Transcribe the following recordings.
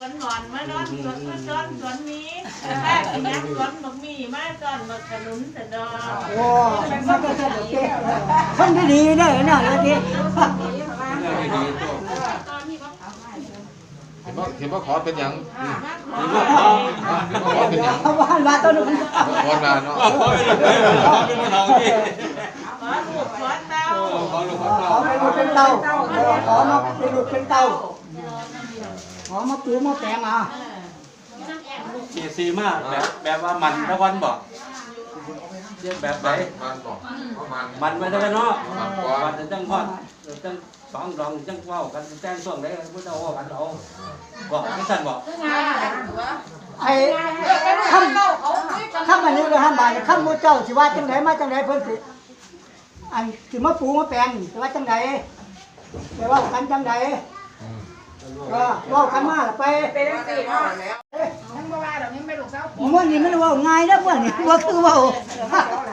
สวนหนอนมานอนสวนมาจอนสวนนี้แม่กินยักสวนบักมีมาจอนบักขนุนสะดอกโอ้มันก็จะดีคนดีๆเนี่ยเนี่ยแล้วดีเห็นว่าเห็นว่าขอเป็นหยังมาขอเห็นว่าขอเป็นหยังเขาว่าว่าต้นนึงขอนานเนาะขอลูกขอเต้าขอไปดูเป็นเตาขอมาไปดูเป็นเตา ขอมาปูมาแปลงมาสีซีมากแบบแบบว่ามันตะวันบอกเรียกแบบไหนมันบอกประมาณมันไปตะวันเนาะมันกว่ามันจะจังพอดจังสองดองจังเว้ากันแจ้งช่วงไหนพุทธเอากันเอาบอกไม่สั่นบอกไอ้คำคำอันนี้เลยห้ามบานคำมูเจ้าสิว่าจังไหนมาจังไหนเพิ่นสิอันสิมาปูมาแปลงสิว่าจังไหนแต่ว่ากันจังไหน ก็ว่ากันมาไปเป็นสี่พ่อทั้งบ่ว่าดอกนี้ไม่ลูกสาวผมว่านี่มันว่าง่ายนะพวกนี้ว่าคือว่า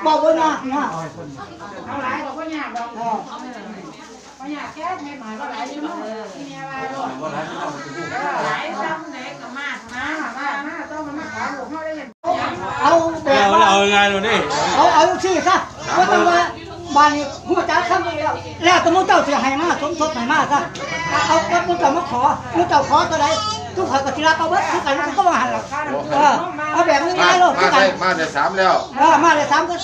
บอกว่านะนะเอาหลายดอกก็ยากดอกก็ยากแค่ไม่หมายว่าหลายที่มันที่เนี่ยว่าดอกว่าร้านที่เราจะพูดหลายซ้ำไหนก็มากมามามามาต้องมาขอลูกเขาได้ยังเอาแบเอาบว่าเอาไงเรานี่เอาเอาสิซะว่าต้องว่า บ้านนี้หัวจ้าคำนี้แล้ว แล้วแตมุเจ้าเสียให้มาสมทบให้มาซะเอาก็มุเจ้ามาขอมุเจ้าขอตัวใดทุกคนก็สิรับเอาเบิดทุกคนมันก็มาหันหลังเออเอาแบบมาง่ายๆโลดทุมากคได้นมาได้สามแล้วเออมาเลยสามก็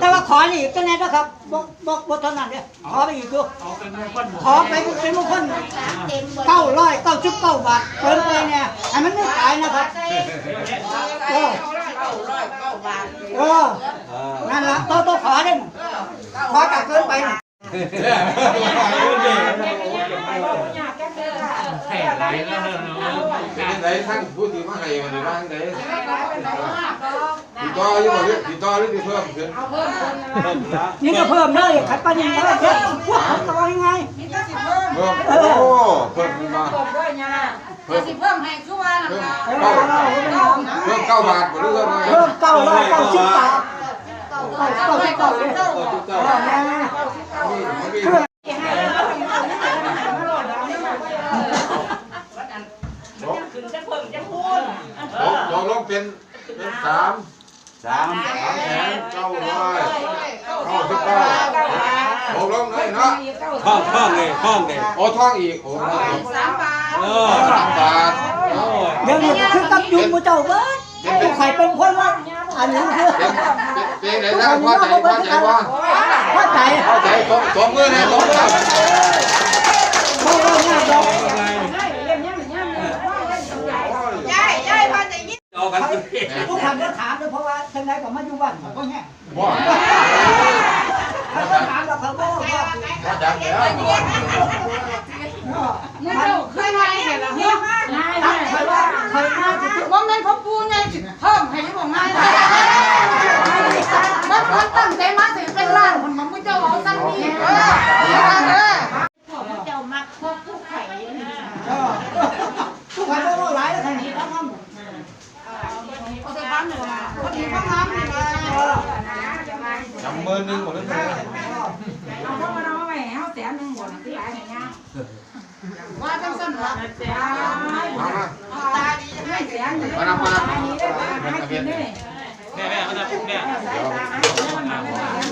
แต่ว่าขอนี่ก็แน่นะครับบ่บ่บ่เท่านั้นเด้อขอไปอีกดูขอไปเป็นมงคลเก้าร้อยเก้าสิบเก้าบาทเกินไปเนี่ยให้มันไม่ขายนะครับเออ เก้าร้อยเก้าบาทเออ นั่นละโตโตขอเด้น ขอจากเกินไปน่ะยากแค่เด้อให้ไหลแล้วเนาะเป็นยังไงทั้งผู้ที่มาให้วันนี้ว่าจังไงไม่หลายเป็นไรมากดอกติดต่ออยู่บ่ติดต่อหรือติดเพิ่มขึ้นเอาเพิ่มคนนะเพิ่มละนี่ก็เพิ่มเลยขัดปันยังไงเด็กพวกเขาก็ว่ายังไงมีแต่สิเพิ่มเพิ่มโอ้เพิ่มขึ้นมาเพิ่มด้วยเนี่ยแต่สิเพิ่มให้คือว่าน่ะค่ะเออเอาเอาเอาเพิ่มเก้าบาทบ่หรือเพิ่มไงเพิ่มเก้าร้อยเก้าสิบบาทเก้าเก้าเก้าเก้าเออแม่มีมีขึ้นะเพิ่มจะพูดตกตกลงเป็นเป็นสามสามสามแสนเก้าร้อยเก้าสิบเก้าตกลงเลยเนาะห้องห้องเลยห้องเลยโอ้ท่องอีกโอ้ท่องอีกสามบาทเออสามบาทโอ้ยเดี๋ยวนี้คือกับยุงมือเจ้าเบิดผู้ไข่เป็นคนว่า อันนี้คือเป็นเป็นเป็นไหนนะพอใจพอใจว่าพอใจพอใจสองสองมือเนี่ยสองมือเพราะว่าเนี่ยเรายายยายพอจะยินเอากันผู้ทำก็ถามเลยเพราะว่าทางไหนก็มาอยู่บ้านเขาก็แง่ว่าเขาก็ถามเราเขาก็ว่าพอใจแล้วเงินเจ้าเคยมาเห็นแล้วเฮ้ยง่ายตั้งใครว่าใครน่าจะว่ามันเขาปู ไงเพิ่มให้ยังบอกง่ายมันมันตั้งใจมาสิเป็นล้านคนมันมึงเจ้าเอาสั้นนี่เออเออ พวกเจ้ามักพวกผู้ไข่อยู่นะ ผู้ใครก็ว่าหลายแล้วทางนี้ต้องทำ เอาแต่บ้านหนึ่งคนนี้เขาทำนี่ว่า จำมือหนึ่งหมดเลย เอาเข้ามาเอาไว้เอาแสนหนึ่ งหมดที่หลายอย่างเงี้ยว่าจังสั้นละมามาตาดีจะให้แสนหนึ่งมามาอันนี้ได้ให้กินได้แม่แม่มันจะเนี่ย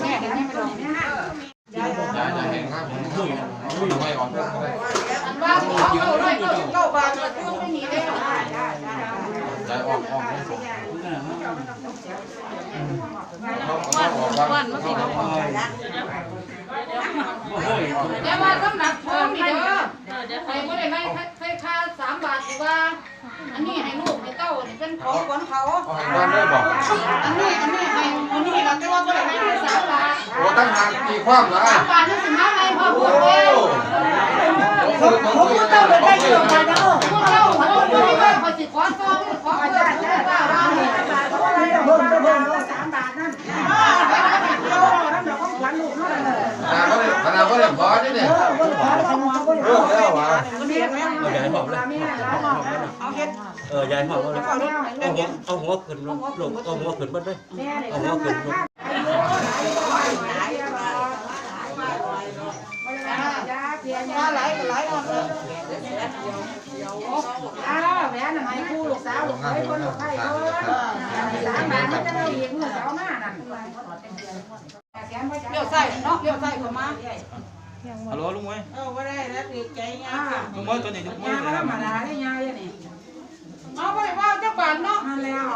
แม่เห็นไหมไม่ต้องเนี่ยอย่าอย่าเห็นครับไม่ออกก็ได้ว่าเขาเอาร้อยเก้าสิบเก้าบาทมาพูดไม่หนีได้หรอกใจออกออกไม่สุดเขาเขาออกบ้านเขาออกบ้าน แต่ว่าสำหรับทองนี่เด้อใครไม่ได้ให้ให้ค่าสามบาทหรือว่า อันนี้ให้ลูกให้เต้านี่เป็นของขวัญเขาเขาให้บ้านได้บอกอันนี้อันนี้ให้อันนี้เราจะว่าไม่ได้ให้สามบาทโอ้ตั้งนานตีความนะสามบาทนี่สิมาให้พ่อพูดเองผมผมก็เจ้าเลยได้เรื่องกันนะพวกเราพวกเราไม่ขอสิขอซองขอเพิ่มเพิ่มว่าว่านี่ เพิ่มเพิ่ม สามบาทนั่นเรานั่นเราต้องขวัญลูกนั่น ขนาดก็เลยขนาดก็เลยพอนี่เนี่ยเริ่มแล้ววะ เอายายหอมเลยเออยายหอมเลยเอาหัวเอาหัวขึ้นลงลงเอาหัวขึ้นบ้านด้วยเอาหัวขึ้นลงมาหลายหลายคนอ้าวแม่าวลูกเคยคนลูกไผ่เพิ่นสามบาทมันจะได้อีกมื้อเช้ามานั่นเลี้ยวใส่เนาะเลี้ยวใส่เข้ามา ฮัลโหลลุงมวยเออว่าได้แล้วถือใจยาอ่าลุงมวยตัวนี้ลุงมวยยาเลยธครรับรมดาได้ยายนี่เอาไปว่าจักบาทเนาะนั่นแล้ว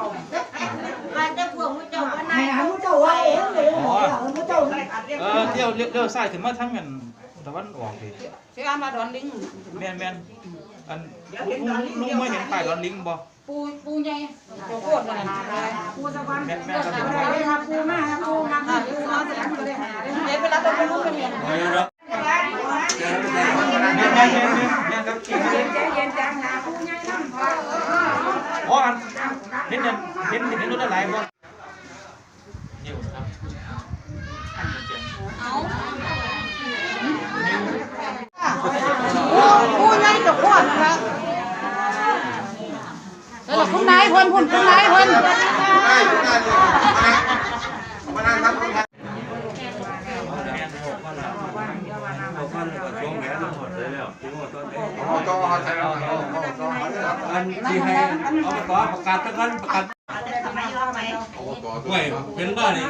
ว่าจะพวกมุเจ้าว่าให้นายให้ผู้เจ้าว่าเองเลยให้ผู้เจ้าเออเลี้ยวเลี้ยวเลี้ยวซ้ายถึงมาทั้งเงินตะวันออกดิสิเอามาดอนลิงแม่นแม่นอันลุงลุงมวยเห็นป้ายดอนลิงบ่ปูปูใหญ่โจโคตรกันปูสะวันแม่นแม่นครับได้มาปูมาปูมาปูมาแสนก็ได้หาได้เดี๋ยวไปรับไปรู้กันเนี่ยไม่รับแม่น แม่นแม่นแม่นแม่นครับใจเย็นจังหาปูใหญ่นั่นพออ๋ออันเห็นเห็นเห็นเห็นรถอะไรบ่นิ้วครับนิ้วปูใหญ่จะโครนะแล้วคุณนายเพิ่นคุณคุณนายเพิ่น ได้ได้มานั่งครับ แม่นหกพันหกพันก็ช่วงแหวนทั้งหมดเลยแล้วที่หมดตอนนี้ อ๋อจอใช่แล้วอ๋อจ อันที่ให้เอาประกอบประกาศตะกันประกาศทำไมรอไหมโอ้จอห่วยเป็นบ้านี่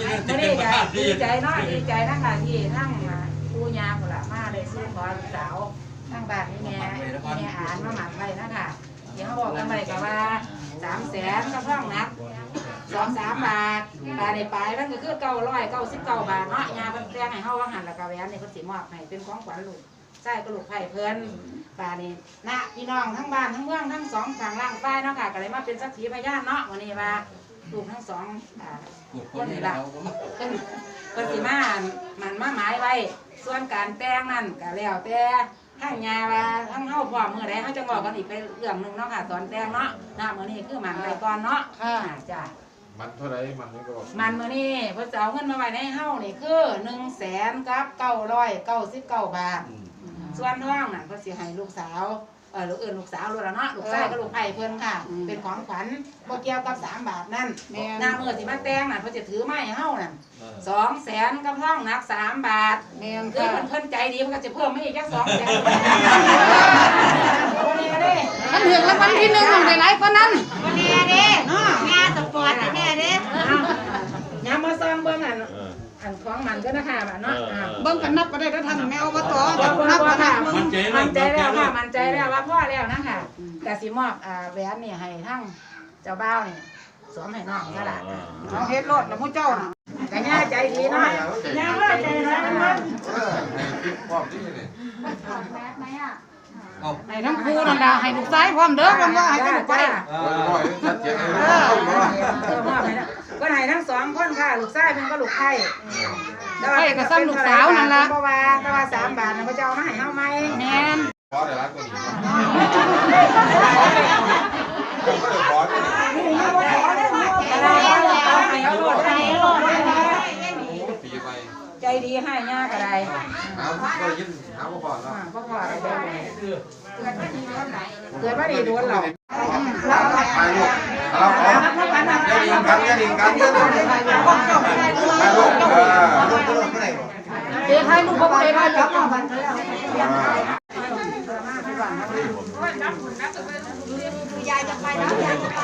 นี่จะเป็นประธานที่ดีใจเนาะดีใจนะคะที่ทั้งผู้ยาผู้ละมาได้ซื้อขอลูกสาวทั้งบ้านนี่แม่แม่อ่านมาหมักไว้นะคะเดี๋ยวเขาบอกกันไปกับว่าสามแสนก็ท่องนักสองสามบาทบาทในปลายมันก็คือเก้าร้อยเก้าสิบเก้าบาทเนาะยาเป็นแรงให้เฮาว่าหันและกะแหวนนี่เขาสิมอบให้เป็นของขวัญลูก ใช่กระลูกไผ่เพิ่นบาทนี่นะพี่น้องทั้งบ้านทั้งเมืองทั้งสองฝั่งล่างใต้เนาะค่ะก็เลยมาเป็นสักขีพยานเนาะวันนี้ว่าลูกทั้งสองอ่าคนนี่ละเพิ่นเพิ่นสิมามันมาหมายไว้ ส่วนการแต่งนั่นก็แล้วแต่ทั้งยาว่าทั้งเฮาพร้อมมื้อใดเฮาจะบอกกันอีกไปเรื่องหนึงเนาะค่ะตอนแต่งเนาะหน้ามื้อนี้คือหมันไว้ก่อนเนาะอ่าจ้ะมันเท่าไรมันนี่ก็มันมื้อนี้เพิ่นจะเอาเงินมาไว้ในเฮานี่คือ1แสนกับ999บาท ส่วนท้องน่ะเพิ่นสิให้ลูกสาวเออลูกเอิ้นลูกสาวลูกละเนาะลูกชายกับลูกไผ่เพิ่นค่ะเป็นของขวัญบ่เกี่ยวกับสามบาทนั่นแม่หน้ามือสิมาแต่งน่ะเพิ่นจะถือไม้ให้เฮานั่นสองแสนกับท้องหนักสามบาท แม่นคือค่ะเพิ่นเพิ่นใจดีมันก็จะเพิ่มมาอีกจักสองแสนวันนี้ก็ได้มันถึงแล้ววันที่หนึ่งของหลายๆคนนั้นวันนี้เด้เนาะงานสปอร์ตแน่เด้ยามมาซองเบิ่งอันอันของมันก็นะคะบัดเนาะอ่าเบิ่งกันนับก็ได้ถ้าท่านแม่อบตเดี๋ยวนันับบกักันนนัค่ะบ มึงมันใจมันใจแล้วแล้ค่ะวมันใจแล้วว่าพ่อแล้วนะคะกสิมอบอ่าแหวนนี่ให้ทั้งเจ้าบ่าวนี่สวมให้น้องก็ล่ะเอาเฮ็ดรถแล้วมู้เจ้าน่ะก็ย่าใจดีเนาะยังว่าใจร้ายมันเออความที่นี่เอาให้ทั้งครูนั่นล่ะให้ลูกชายพร้อมเด้อเพิ่นว่าให้แต่ลูกไปร้อยชัดเจนเลยเออเออมอบให้นะก็ให้ทั้งสองคนค่ะลูกชายเพิ่นก็ลูกไข่ ไข่ก็ซ้ำลูกสาวนั่นล่ะเพราะว่าแต่ว่าสามบาทน่ะพระเจ้ามาให้เฮาไหม แม่นขอเดี๋ยวรักตัวนี้ก็เดี๋ยวขอที่นี่ ก็ได้เอาให้เอาโลดให้เอาโลดให้ ปีไป ใจดีให้ย่าก็ได้ เอาก็ยินหาพ่อแล้ว อ่าพ่อพ่อได้เด้อ ไม่ดมาดีโดนหรอกถ่ายรูกเราขออย่าลิงกันอย่าลิงกันถ่ายรูปเออเดี๋ยวให้ลูกบ่ได้ให้จับป